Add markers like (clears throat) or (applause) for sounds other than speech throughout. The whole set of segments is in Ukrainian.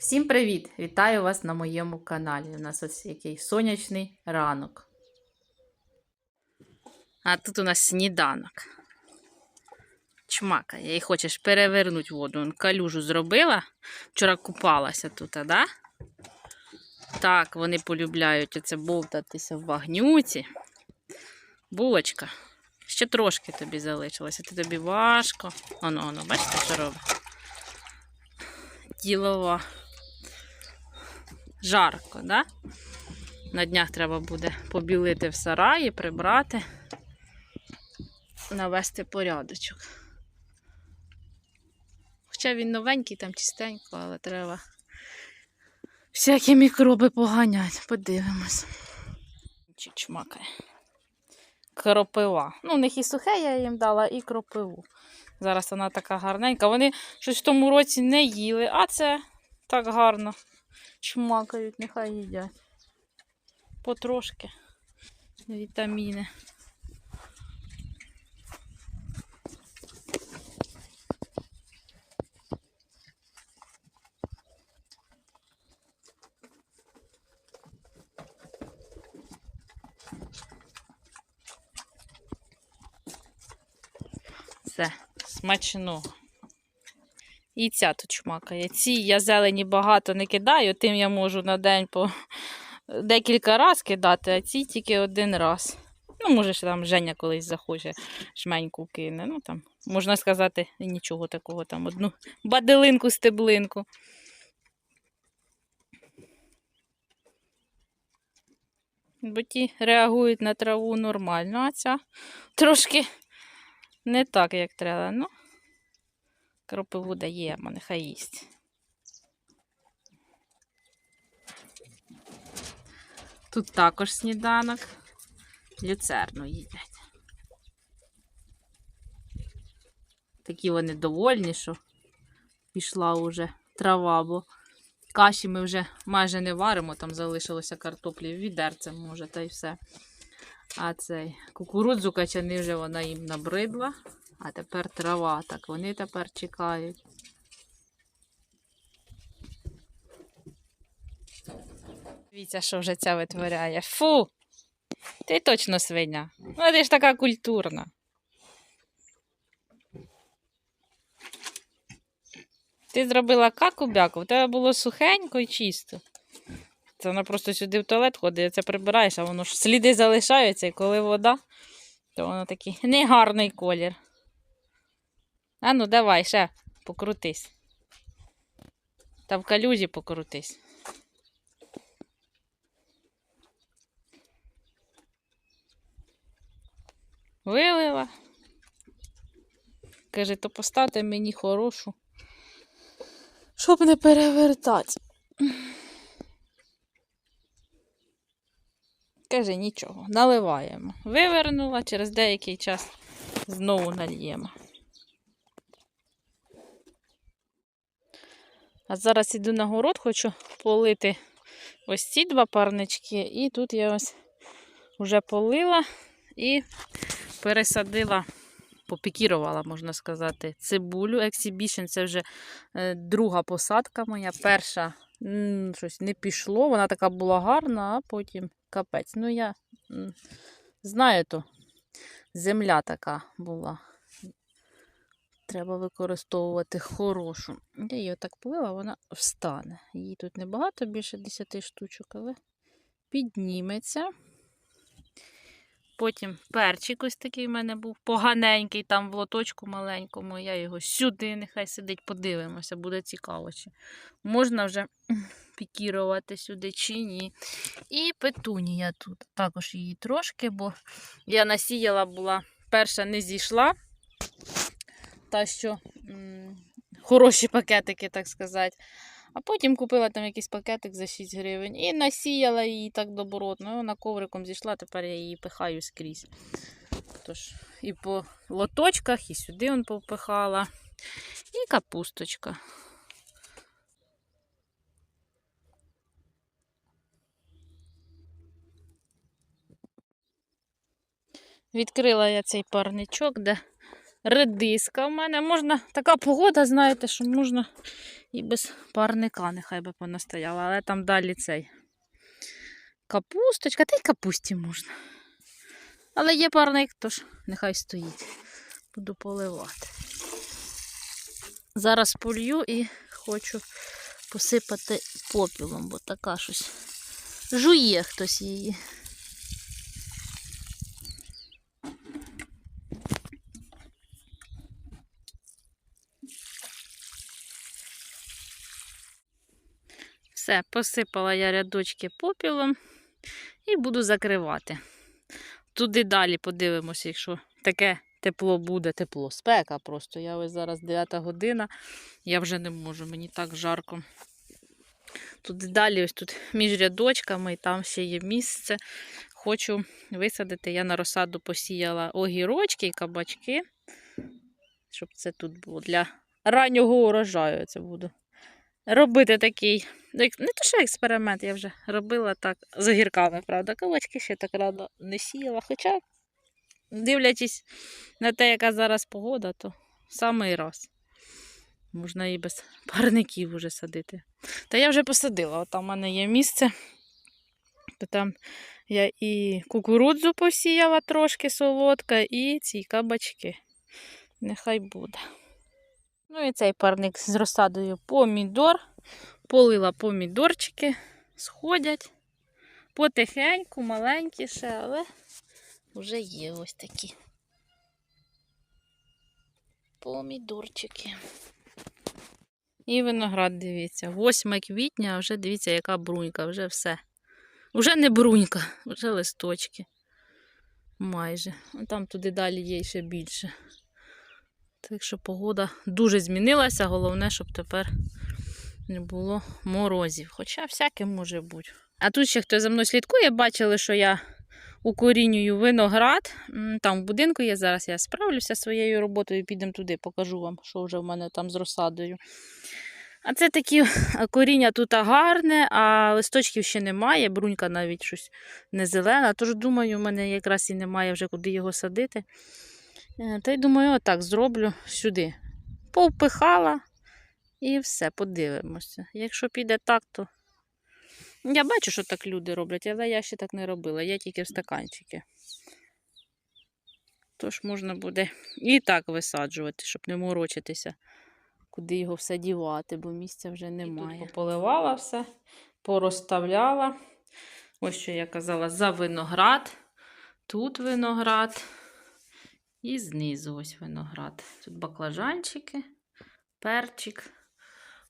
Всім привіт! Вітаю вас на моєму каналі. У нас ось який сонячний ранок. А тут у нас сніданок. Чмака, їй хочеш перевернути воду. Калюжу зробила. Вчора купалася тут, а да? Так, вони полюбляють оце бовтатися в багнюці. Булочка. Ще трошки тобі залишилося. Ти тобі важко. Оно, оно, бачите, що робить? Ділова. Жарко, да? На днях треба буде побілити в сараї, прибрати, навести порядочок. Хоча він новенький, там чистенько, але треба всякі мікроби поганяти. Подивимось. Чи чмакає. Кропива. Ну, у них і сухе я їм дала, і кропиву. Зараз вона така гарненька. Вони щось в тому році не їли, а це так гарно чмакають, нехай їдять. Потрошки. Вітаміни. Все, смачного. І ця тут чмакає. Ці я зелені багато не кидаю, тим я можу на день по (laughs) декілька разів кидати, а ці тільки один раз. Ну, може, ще там Женя колись захоче жменьку кине. Ну там, можна сказати, нічого такого там, одну баделинку, стеблинку. Бо ті реагують на траву нормально, а ця трошки не так, як треба. Ну, Кропиву даємо, нехай їсть. Тут також сніданок. Люцерну їдять. Такі вони довольні, що пішла уже трава, бо каші ми вже майже не варимо, там залишилося картоплі відерцем, може, та й все. А цей кукурудзу качани вже вона їм набридла. А тепер трава, так вони тепер чекають. Дивіться, що вже ця витворяє. Фу! Ти точно свиня. Ну, ти ж така культурна. Ти зробила каку-бяку, в тебе було сухенько і чисто. Це вона просто сюди в туалет ходить, це прибираєш, а воно ж сліди залишаються, і коли вода, то воно такий негарний колір. А ну давай ще покрутись. Та в калюжі покрутись. Вилила. Каже, то поставте мені хорошу, щоб не перевертати. Каже, нічого, наливаємо. Вивернула, через деякий час знову нальємо. А зараз іду на город, хочу полити ось ці два парнички. І тут я ось вже полила і пересадила, попікірувала, можна сказати, цибулю. Exhibition це вже е, друга посадка моя. Перша щось не пішло, вона така була гарна, а потім капець. Ну, я знаю, то земля така була. Треба використовувати хорошу. Я її отак полила, вона встане. Її тут небагато, більше 10 штучок, але підніметься. Потім перчик ось такий в мене був поганенький, там в лоточку маленькому. Я його сюди, нехай сидить, подивимося, буде цікаво, чи можна вже (clears throat) пікірувати сюди чи ні. І петунія тут. Також її трошки, бо я насіяла була, перша не зійшла та що м, хороші пакетики, так сказати. А потім купила там якийсь пакетик за 6 гривень і насіяла її так добротно. Вона ковриком зійшла, тепер я її пихаю скрізь. Тож, і по лоточках, і сюди он повпихала. І капусточка. Відкрила я цей парничок, де редиска в мене. Можна, така погода, знаєте, що можна і без парника, нехай би понастояла, але там далі цей капусточка, та й капусті можна. Але є парник, тож нехай стоїть. Буду поливати. Зараз полью і хочу посипати попілом, бо така щось. Жує хтось її. Все, посипала я рядочки попілом і буду закривати. Туди далі подивимося, якщо таке тепло буде, тепло. Спека просто. Я ось зараз 9 година, я вже не можу, мені так жарко. Туди далі, ось тут між рядочками, і там ще є місце. Хочу висадити. Я на розсаду посіяла огірочки і кабачки, щоб це тут було для раннього урожаю. Це буду робити такий. Не то, що експеримент, я вже робила так з огірками, правда. Кабачки ще так рано не сіяла. Хоча, дивлячись на те, яка зараз погода, то самий раз. Можна і без парників вже садити. Та я вже посадила. От там в мене є місце. То там я і кукурудзу посіяла трошки солодка, і ці кабачки. Нехай буде. Ну і цей парник з розсадою помідор. Полила помідорчики, сходять. Потихеньку, маленькі ще, але вже є ось такі. Помідорчики. І виноград, дивіться. 8 квітня, а вже дивіться, яка брунька, вже все. Вже не брунька, вже листочки. Майже. А там туди далі є ще більше. Так що погода дуже змінилася. Головне, щоб тепер не було морозів. Хоча всяке може бути. А тут ще хто за мною слідкує, бачили, що я укорінюю виноград. Там в будинку є. Зараз я справлюся своєю роботою, підемо туди, покажу вам, що вже в мене там з розсадою. А це такі коріння тут гарне, а листочків ще немає, брунька навіть щось не зелена. Тож думаю, в мене якраз і немає вже куди його садити. Е, Та й думаю, отак зроблю сюди. Повпихала і все, подивимося. Якщо піде так, то я бачу, що так люди роблять, але я ще так не робила. Я тільки в стаканчики. Тож можна буде і так висаджувати, щоб не морочитися, куди його все дівати, бо місця вже немає. Тут пополивала все, порозставляла. Ось що я казала за виноград. Тут виноград. І знизу ось виноград. Тут баклажанчики, перчик.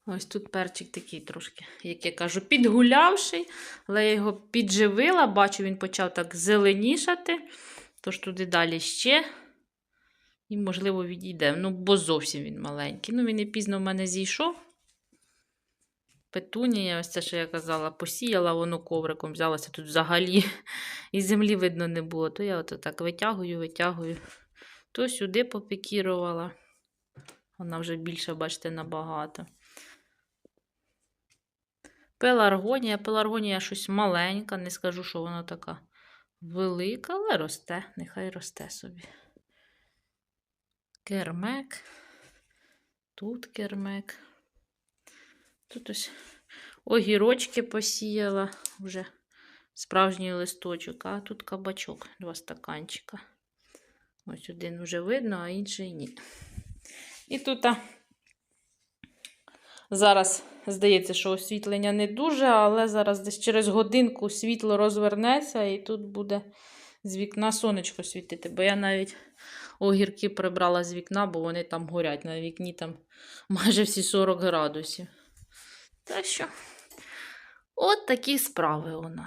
Ось тут перчик такий трошки, як я кажу, підгулявший, але я його підживила, бачу, він почав так зеленішати. Тож туди далі ще. І, можливо, відійде. Ну, бо зовсім він маленький. Ну, він і пізно в мене зійшов. Петунія, ось це, що я казала, посіяла, воно ковриком взялося тут взагалі. (laughs) І землі видно не було. То я от так витягую, витягую. То сюди попікірувала. Вона вже більше, бачите, набагато. Пеларгонія. Пеларгонія щось маленька, не скажу, що вона така велика, але росте, нехай росте собі. Кермек. Тут кермек. Тут ось огірочки посіяла вже справжній листочок, а тут кабачок, два стаканчика. Ось один вже видно, а інший ні. І тут зараз здається, що освітлення не дуже, але зараз десь через годинку світло розвернеться, і тут буде з вікна сонечко світити. Бо я навіть огірки прибрала з вікна, бо вони там горять. На вікні там (laughs) майже всі 40 градусів. Так що, от такі справи у нас.